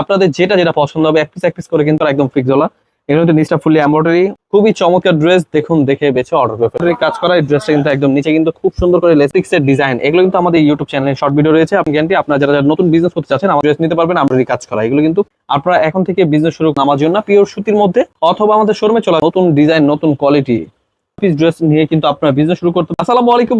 আপনাদের যেটা যেটা পছন্দ হবে, এক পিস এক পিস করে কিন্তু একদম ফিক্স হলা এগুলো নিচটা ফুললি এমব্রয়ডারি খুবই চমৎকার ড্রেস দেখুন, দেখে বেছে অর্ডার করে। কাজ করা এই ড্রেসটা কিন্তু একদম নিচে কিন্তু খুব সুন্দর করে লেসিক্স এর ডিজাইন এগুলো কিন্তু আমাদের ইউটিউব চ্যানেলে শর্ট ভিডিও রয়েছে। আপনি যারা যারা নতুন বিজনেস করতে চাচ্ছেন, আমার ড্রেস নিতে পারবেন, আমরা কাজ করা। এগুলো কিন্তু আপনারা এখন থেকে বিজনেস শুরু জন্য পিওর সুতির মধ্যে, অথবা আমাদের শোরুমে চলা নতুন ডিজাইন নতুন কোয়ালিটি ড্রেস নিয়ে কিন্তু আপনারা বিজনেস শুরু আলাইকুম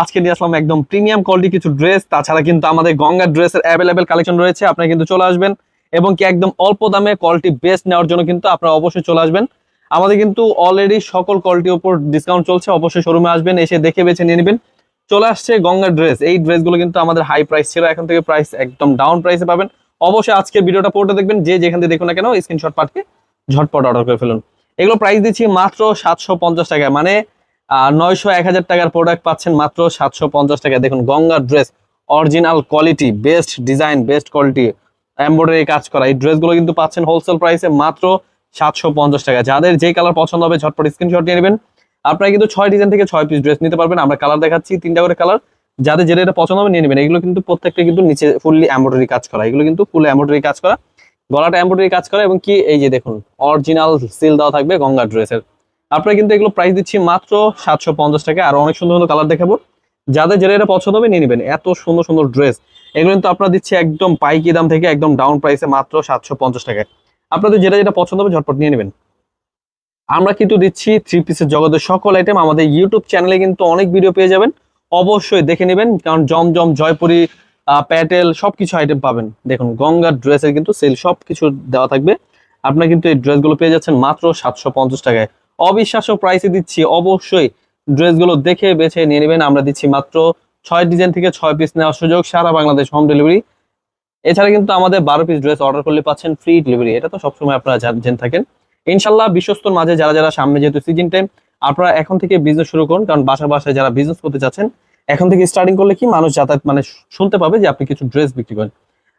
আজকে আসলাম একদম প্রিমিয়াম কোয়ালিটি কিছু ড্রেস তাছাড়া কিন্তু আমাদের গঙ্গা অ্যাভেলেবেল কালেকশন রয়েছে। আপনারা কিন্তু চলে আসবেন। এবং কি একদম অল্প দামে কলটি বেস্ট নেওয়ার জন্য কিন্তু আপনারা অবশ্যই চলে আসবেন। আমাদের কিন্তু অলরেডি সকল কলটির উপর ডিসকাউন্ট চলছে, অবশ্যই শোরুমে আসবেন, এসে দেখে বেছে নিয়ে নেবেন। চলে আসছে গঙ্গা ড্রেস এই ড্রেসগুলো কিন্তু আমাদের হাই প্রাইস ছিল, এখন থেকে প্রাইস একদম ডাউন প্রাইসে পাবেন। অবশ্যই আজকে ভিডিওটা পড়তে দেখবেন, যে যেখান থেকে দেখুন না কেন স্ক্রিনশট পাঠিয়ে ঝটপট অর্ডার করে ফেলুন। এগুলো প্রাইস দিচ্ছি মাত্র সাতশো পঞ্চাশ টাকায় মানে নয়শো এক হাজার টাকার প্রোডাক্ট পাচ্ছেন মাত্র সাতশো পঞ্চাশ টাকায়। দেখুন Ganga dress original quality best design best quality embroidery কাজ করা। এই ড্রেসগুলো কিন্তু পাচ্ছেন হোলসেল প্রাইসে মাত্র সাতশো পঞ্চাশ টাকা। যাদের যে কালার পছন্দ হবে ঝটপট স্ক্রিনশট নিয়ে নেবেন। আপনারা কিন্তু ছয় ডিজাইন থেকে ছয় পিস ড্রেস নিতে পারবেন। আমরা কালার দেখাচ্ছি, তিনটা করে কালার যাদের যেটা এটা পছন্দ হবে নিয়ে নেবেন। এগুলো কিন্তু প্রত্যেকটা কিন্তু নিচে ফুললি এমব্রয়ডারি কাজ করা। এগুলো কিন্তু ফুল এমব্রয়ডারি কাজ করা। গলাটা এমব্রয়ডারি কাজ করা এবং কি এই যে দেখুন অরিজিনাল সিল দেওয়া থাকবে গঙ্গা ড্রেসের আপনারা কিন্তু এগুলো প্রাইস দিচ্ছি মাত্র সাতশো পঞ্চাশ টাকা। আর অনেক সুন্দর সুন্দর কালার দেখাবো। যাদের যেটা এটা পছন্দ হবে নিয়ে নেবেন। এত সুন্দর সুন্দর ড্রেস এগুলো কিন্তু আপনারা দিচ্ছি একদম পাইকি দাম থেকে একদম ডাউন প্রাইসে মাত্র সাতশো পঞ্চাশ টাকায়। আপনাদের যেটা যেটা পছন্দ হবে ঝটপট নিয়ে নেবেন। আমরা কিন্তু দিচ্ছি থ্রি পিসের জগতের সকল আইটেম আমাদের ইউটিউব চ্যানেলে কিন্তু অনেক ভিডিও পেয়ে যাবেন। অবশ্যই দেখে নেবেন। কারণ জমজম, জয়পুরি প্যাটেল সবকিছু আইটেম পাবেন। দেখুন, গঙ্গার ড্রেসের কিন্তু সেল সবকিছু দেওয়া থাকবে। আপনারা কিন্তু এই ড্রেসগুলো পেয়ে যাচ্ছেন মাত্র সাতশো পঞ্চাশ টাকায়। অবিশ্বাস্য প্রাইসে দিচ্ছি অবশ্যই ড্রেসগুলো দেখে বেছে নিয়ে নেবেন। আমরা দিচ্ছি মাত্র ছয় ডিজাইন থেকে ছয় পিস নেওয়ার সুযোগ। সারা বাংলাদেশ হোম ডেলিভারি এছাড়া কিন্তু আমাদের বারো পিস ড্রেস অর্ডার করলে পাচ্ছেন ফ্রি ডেলিভারি এটা তো সবসময় আপনারা জান- থাকেন। ইনশাল্লাহ বিশ্বস্তর মাঝে যারা যারা সামনে যেহেতু সিজন টাইম আপনারা এখন থেকে বিজনেস শুরু করুন। কারণ বাসা বাসায় যারা বিজনেস করতে চাচ্ছেন, এখন থেকে স্টার্টিং করলে কি মানুষ যাতায়াত মানে শুনতে পাবে যে আপনি কিছু ড্রেস বিক্রি করেন।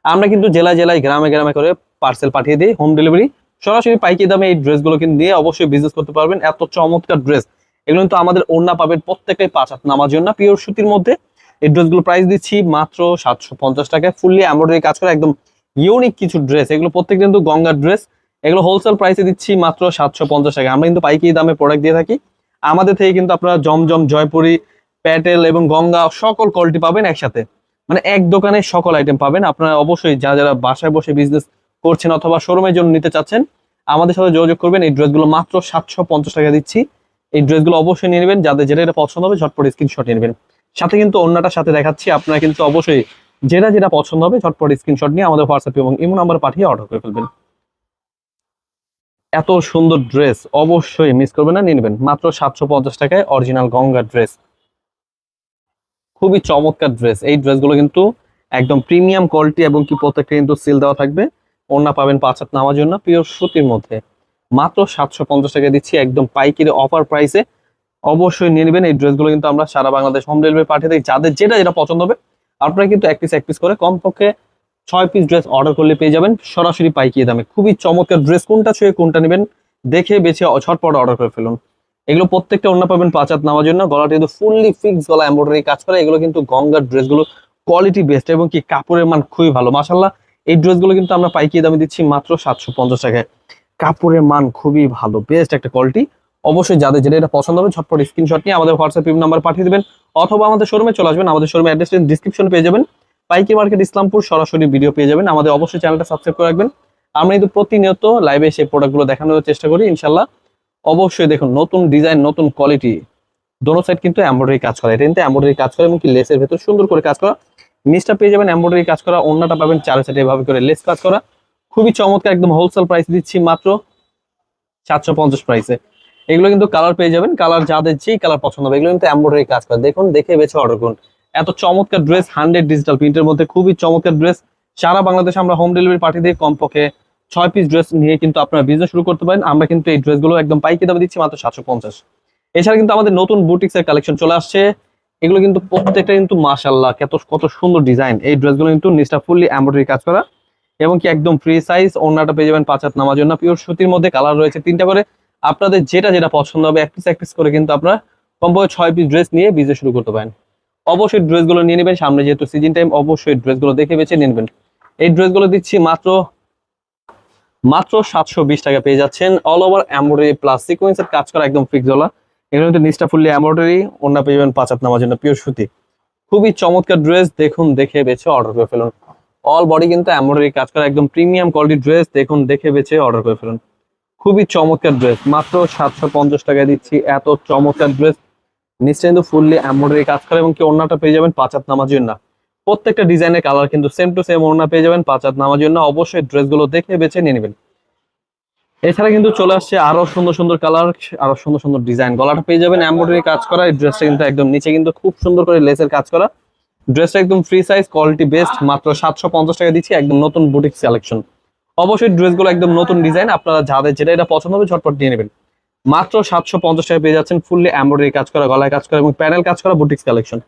আমরা কিন্তু জেলায় জেলায়, গ্রামে গ্রামে করে পার্সেল পাঠিয়ে দিই হোম ডেলিভারি সরাসরি পাইকি দামে এই ড্রেসগুলো কিন্তু দিয়ে অবশ্যই বিজনেস করতে পারবেন। এত চমৎকার ড্রেস এগুলো কিন্তু আমাদের ওড়না পাবেন প্রত্যেকটাই পাঁচ হাত নামার জন্য। পিওর সুতির মধ্যে এই ড্রেসগুলো প্রাইস দিচ্ছি মাত্র সাতশো পঞ্চাশ টাকায়। ফুললি এমব্রয়ডারি কাজ করে একদম ইউনিক কিছু ড্রেস এগুলো প্রত্যেক কিন্তু গঙ্গার ড্রেস এগুলো হোলসেল প্রাইসে দিচ্ছি মাত্র সাতশো পঞ্চাশ টাকা আমরা কিন্তু পাইকারি দামে প্রোডাক্ট দিয়ে থাকি। আমাদের থেকে কিন্তু আপনারা জমজম, জয়পুরি, প্যাটেল এবং গঙ্গা সকল কোয়ালিটি পাবেন একসাথে। মানে এক দোকানে সকল আইটেম পাবেন। আপনারা অবশ্যই যারা যারা বাসায় বসে বিজনেস করছেন অথবা শোরুমের জন্য নিতে চাচ্ছেন, আমাদের সাথে যোগাযোগ করবেন। এই ড্রেসগুলো মাত্র সাতশো পঞ্চাশ টাকা দিচ্ছি। এই ড্রেসগুলো অবশ্যই নিয়ে নেবেন। যাদের যেটা এটা পছন্দ হবে, ঝটপট স্ক্রিনশট নিয়ে নেবেন। সাথে কিন্তু অন্যটার সাথে দেখাচ্ছি। আপনারা কিন্তু অবশ্যই যেটা যেটা পছন্দ হবে, ঝটপট স্ক্রিনশট নিয়ে আমাদের হোয়াটসঅ্যাপে এবং ইমো নাম্বার পাঠিয়ে অর্ডার করে ফেলবেন। এত সুন্দর ড্রেস অবশ্যই মিস করবেন না, নিয়ে নেবেন। মাত্র সাতশো পঞ্চাশ টাকায় অরিজিনাল গঙ্গা ড্রেস খুবই চমৎকার ড্রেস এই ড্রেসগুলো কিন্তু একদম প্রিমিয়াম কোয়ালিটি এবং কি প্রত্যেকটা কিন্তু সিল দেওয়া থাকবে। ওড়না পাবেন পাঁচ হাত নামার জন্য পিওর সুতির মধ্যে। মাত্র সাতশো পঞ্চাশ টাকা দিচ্ছি একদম পাইকারি অফার প্রাইসে অবশ্যই নিয়ে নেবেন, এই ড্রেসগুলো কিন্তু আমরা সারা বাংলাদেশ হোম ডেলিভারি পাঠিয়ে দিই। যাদের যেটা যেটা পছন্দ হবে, আপনারা কিন্তু এক পিস এক পিস করে কমপক্ষে ছয় পিস ড্রেস অর্ডার করলে পেয়ে যাবেন সরাসরি পাইকিয়ে দামে। খুবই চমৎকার ড্রেস কোনটা ছুঁয়ে কোনটা নেবেন, দেখে বেছে ছটপট অর্ডার করে ফেলুন। এগুলো প্রত্যেকটা অন্য পাবেন পাঁচ হাত নামার জন্য। গলাটা কিন্তু ফুললি ফিক্স গলা এমব্রয়ডারি কাজ করে। এগুলো কিন্তু গঙ্গার ড্রেসগুলো কোয়ালিটি বেস্ট এবং কি কাপড়ের মান খুবই ভালো। মাসাল্লাহ এই ড্রেসগুলো কিন্তু আমরা পাইকিয়ে দামে দিচ্ছি মাত্র সাতশো পঞ্চাশ টাকায়। কাপড়ের মান খুবই ভালো বেস্ট একটা কোয়ালিটি অবশ্যই যাদের যেটা এটা পছন্দ হবে, ঝটপট স্ক্রিনশট নিয়ে আমাদের হোয়াটসঅ্যাপ নাম্বার পাঠিয়ে দেবেন, অথবা আমাদের শোরুমে চলে আসবেন, আমাদের শোরুমে অ্যাড্রেস ডিসক্রিপশন পেয়ে যাবেন। পাইকি মার্কেট ইসলামপুর, সরাসরি ভিডিও পেয়ে যাবেন। আমাদের অবশ্যই চ্যানেলটা সাবস্ক্রাইব করে রাখবেন। আমরা কিন্তু প্রতিনিয়ত লাইভে সেই প্রোডাক্টগুলো দেখানোর চেষ্টা করি ইনশাল্লাহ অবশ্যই দেখুন, নতুন ডিজাইন নতুন কোয়ালিটি দোনো সাইড কিন্তু এমব্রয়ডারি কাজ করা, এটা কিন্তু এমব্রয়ডারি কাজ করা এবং কি লেসের ভেতর সুন্দর করে কাজ করা। নিচটা পেয়ে যাবেন এমব্রয়ডারি কাজ করা অন্যটা পাবেন চার সাইডে এভাবে করে লেস কাজ করা। খুবই চমৎকার একদম হোলসেল প্রাইস দিচ্ছি মাত্র সাতশো পঞ্চাশ প্রাইসে এগুলো কিন্তু কালার পেয়ে যাবেন কালার যাদের যেই কালার পছন্দ হবে। এগুলো কিন্তু এমব্রয়ডারি কাজ করে। দেখুন, দেখে বেছে অর্ডার করুন। এত চমৎকার ড্রেস হান্ড্রেড ডিজিটাল প্রিন্টের মধ্যে খুবই চমৎকার ড্রেস সারা বাংলাদেশে আমরা হোম ডেলিভারি পাঠিয়ে দিয়ে কমপক্ষে ছয় পিস ড্রেস নিয়ে কিন্তু আপনারা বিজনেস শুরু করতে পারেন। আমরা কিন্তু এই ড্রেসগুলো একদম পাইকি দামে দিচ্ছি মাত্র সাতশো পঞ্চাশ। এছাড়া কিন্তু আমাদের নতুন বুটিক্সের কালেকশন চলে আসছে। এগুলো কিন্তু প্রত্যেকটা কিন্তু মাশাল্লাহ কত কত সুন্দর ডিজাইন এই ড্রেসগুলো কিন্তু নিচটা ফুললি এমব্রয়ডারি কাজ করা। এবং কি একদম ফ্রি সাইজ ওনাটা পেয়ে যাবেন পাঁচ হাত নামার জন্য। পিওর সুতির মধ্যে কালার রয়েছে তিনটা করে। আপনাদের যেটা যেটা পছন্দ হবে, এক পিস এক পিস করে কিন্তু আপনারা কমপক্ষে ছয় পিস ড্রেস নিয়ে বিজনেস শুরু করতে পারেন। অবশ্যই ড্রেসগুলো নিয়ে নেবেন। সামনে যেহেতু সিজন টাইম অবশ্যই ড্রেসগুলো দেখে বেছে নিয়ে নেবেন। এই ড্রেসগুলো দিচ্ছি মাত্র মাত্র সাতশো বিশ টাকা পেয়ে যাচ্ছেন। অল ওভার এমব্রয়ডারি প্লাস সিকোয়েন্সের কাজ করা একদম ফিক্স গলা এগুলো কিন্তু নিচটা ফুললি এমব্রয়ডারি অন্য পেয়ে যাবেন পাঁচাত নামার জন্য পিওর সুতি। খুবই চমৎকার ড্রেস দেখুন, দেখে বেছে অর্ডার করে ফেলুন। অল বডি কিন্তু এমব্রয়ডারি কাজ করা একদম প্রিমিয়াম কোয়ালিটির ড্রেস দেখুন, দেখে বেছে অর্ডার করে ফেলুন। খুবই চমৎকার ড্রেস মাত্র সাতশো পঞ্চাশ দিচ্ছি, এত চমৎকার ড্রেস নিশ্চয় কিন্তু ফুললি এমব্রয়ডারি কাজ করে এবং কি ওড়নাটা পেয়ে যাবেন পাঁচাত নামার জন্য প্রত্যেকটা ডিজাইনের কালার কিন্তু সেম টু সেম ওড়না পেয়ে যাবেন পাঁচাত নামার জন্য অবশ্যই ড্রেসগুলো দেখে বেছে নিয়ে নেবেন। এছাড়া কিন্তু চলে আসছে আরও সুন্দর সুন্দর কালার আরও সুন্দর সুন্দর ডিজাইন গলাটা পেয়ে যাবেন এমব্রয়ডারি কাজ করা, এই ড্রেসটা কিন্তু একদম নিচে কিন্তু খুব সুন্দর করে লেসের কাজ করা। ড্রেসটা একদম ফ্রি সাইজ কোয়ালিটি বেস্ট মাত্র সাতশো পঞ্চাশ টাকা দিচ্ছি একদম নতুন বুটিক কালেকশন অবশ্যই ড্রেসগুলো একদম নতুন ডিজাইন আপনারা যাদের যেটা এটা পছন্দ হবে ঝটপট নিয়ে নেবেন। মাত্র সাতশো পঞ্চাশ টাকা পেয়ে যাচ্ছেন ফুললি এমব্রয়ডারি কাজ করা গলায় কাজ করা এবং প্যানেল কাজ করা বুটিক্স কালেকশন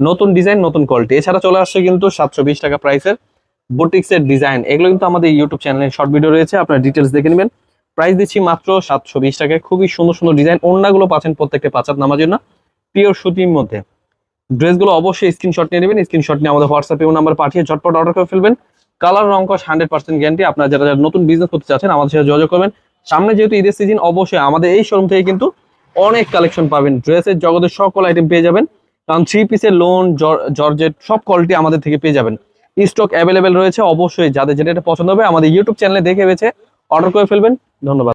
নতুন ডিজাইন নতুন কোয়ালিটি এছাড়া চলে আসছে কিন্তু সাতশো বিশ টাকা প্রাইসের বুটিক্সের ডিজাইন এগুলো কিন্তু আমাদের ইউটিউব চ্যানেলে শর্ট ভিডিও রয়েছে আপনারা ডিটেলস দেখে নেবেন। প্রাইস দিচ্ছি মাত্র সাতশো বিশ টাকায়। খুবই সুন্দর সুন্দর ডিজাইন অন্যগুলো পাচ্ছেন প্রত্যেকটা পাঁচাত নামার জন্য পিওর সুতির মধ্যে। ড্রেসগুলো অবশ্যই স্ক্রিনশট নিয়ে নেবেন স্ক্রিনশট নিয়ে আমাদের হোয়াটসঅ্যাপে নাম্বার পাঠিয়ে ঝটপট অর্ডার করে ফেলবেন। কালার রং কস হান্ড্রেড পার্সেন্ট গ্যারান্টি আপনারা যারা যারা নতুন বিজনেস করতে চাচ্ছেন আমাদের সাথে যোগাযোগ করবেন। সামনে যেহেতু ঈদের সিজন অবশ্যই আমাদের এই শোরুম থেকে কিন্তু অনেক কালেকশন পাবেন। ড্রেসের জগতের সকল আইটেম পেয়ে যাবেন। কারণ থ্রি পিসের লোন জর্জেট, সব কোয়ালিটি আমাদের থেকে পেয়ে যাবেন। স্টক অ্যাভেলেবেল রয়েছে, অবশ্যই যাদের যেটা পছন্দ হবে আমাদের ইউটিউব চ্যানেলে দেখে বেছে অর্ডার করে ফেলবেন। ধন্যবাদ।